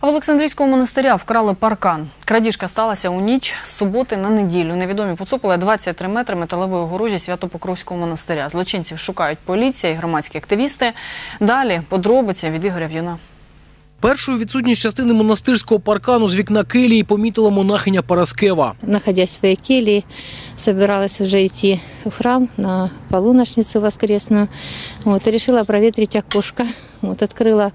В Олександрійському монастиря вкрали паркан. Крадіжка сталася у ніч з суботи на неділю. Невідомі поцупили 23 метри металевої огорожі Свято-Покровського монастиря. Злочинців шукають поліція і громадські активісти. Далі подробиця від Ігоря В'юна. Першою відсутність частини монастирського паркану з вікна келії помітила монахиня Параскева. находясь в своей келье, собиралась уже идти в храм на полуношницу воскресную. Вот, и решила проветрить окошко. Вот, открыла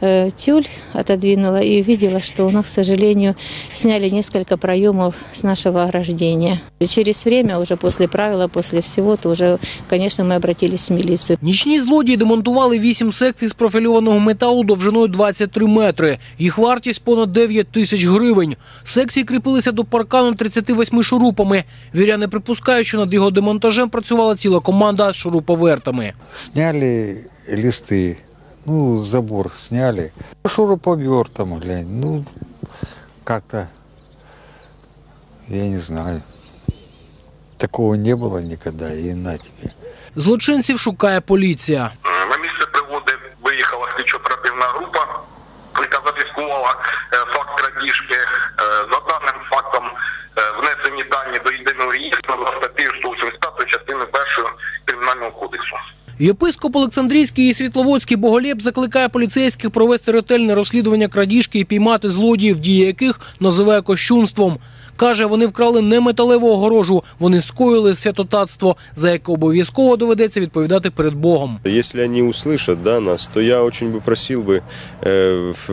э, тюль, отодвинула и увидела, что у нас, к сожалению, сняли несколько проемов с нашего ограждения. И через время, уже после правила, после всего, то уже, конечно, мы обратились в милицию. Нічні злодії демонтували вісім секцій з профільованого металу довжиною 23 метри. Їх вартість понад 9 тисяч гривень. Секції кріпилися до паркану 38 шурупами. Віряни припускають, що над його демонтажем працювала ціла команда з шуруповертами. Сняли листи, ну, забор сняли. Шуруповертом, глянь, ну, як-то, я не знаю. Такого не було ніколи, і на тебе. Злочинців шукає поліція. Єдиного реєстру за статтею 185 частини 1 Кримінального кодексу. Єпископ Олександрійський і Світловодський Боголєб закликає поліцейських провести ретельне розслідування крадіжки і піймати злодіїв, дії яких називає кощунством. Каже, вони вкрали не металеву огорожу, вони скоїли святотатство, за яке обов'язково доведеться відповідати перед Богом. Если они услышат да, нас, то я очень бы просил бы, э, ф-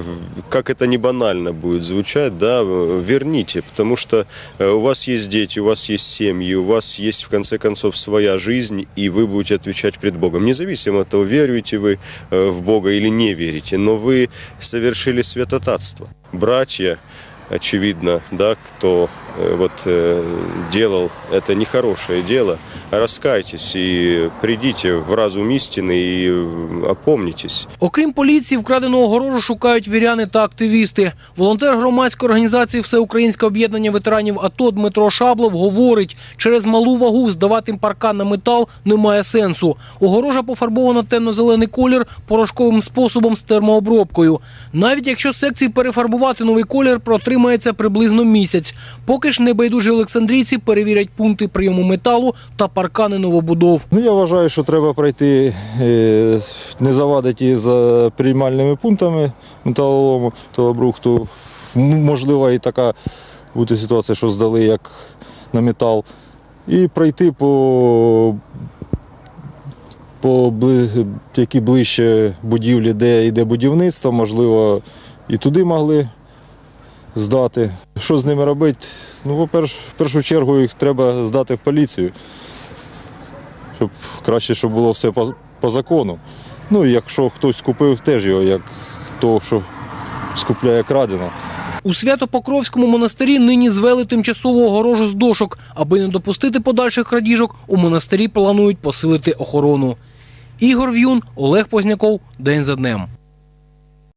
как это не банально будет звучать, да, э, верните, потому что э, у вас есть дети, у вас есть семьи, у вас есть в конце концов своя жизнь, и вы будете отвечать пред Богом. Независимо от того, веруете вы э, в Бога или не верите, но вы совершили святотатство. Братья, очевидно, да, кто вот э, делал это нехорошее дело, раскайтесь и придите в разум истины и э, опомнитесь. Окрім поліції, вкрадену огорожу шукають віряни та активісти. Волонтер громадської організації Всеукраїнське об'єднання ветеранів АТО Дмитро Шаблов говорить, через малу вагу здавати паркан на метал немає сенсу. Огорожа пофарбована в темно-зелений колір порошковим способом з термообробкою. Навіть якщо секції перефарбувати новий колір, протримається приблизно місяць. Поки ж небайдужі олександрійці перевірять пункти прийому металу та паркани новобудов. Ну, я вважаю, що треба пройти, е, не завадити за приймальними пунктами металолому того брухту. Можливо, і така бути ситуація, що здали як на метал. І пройти по, по які ближче будівлі, де йде будівництво, можливо, і туди могли здати. Що з ними робити? Ну, по-перше, в першу чергу їх треба здати в поліцію щоб краще, щоб було все по, по закону. Ну, якщо хтось купив, теж його, як то, що скупляє крадено. У Свято-Покровському монастирі нині звели тимчасову огорожу з дошок. Аби не допустити подальших крадіжок, у монастирі планують посилити охорону. Ігор В'юн, Олег Позняков. День за днем.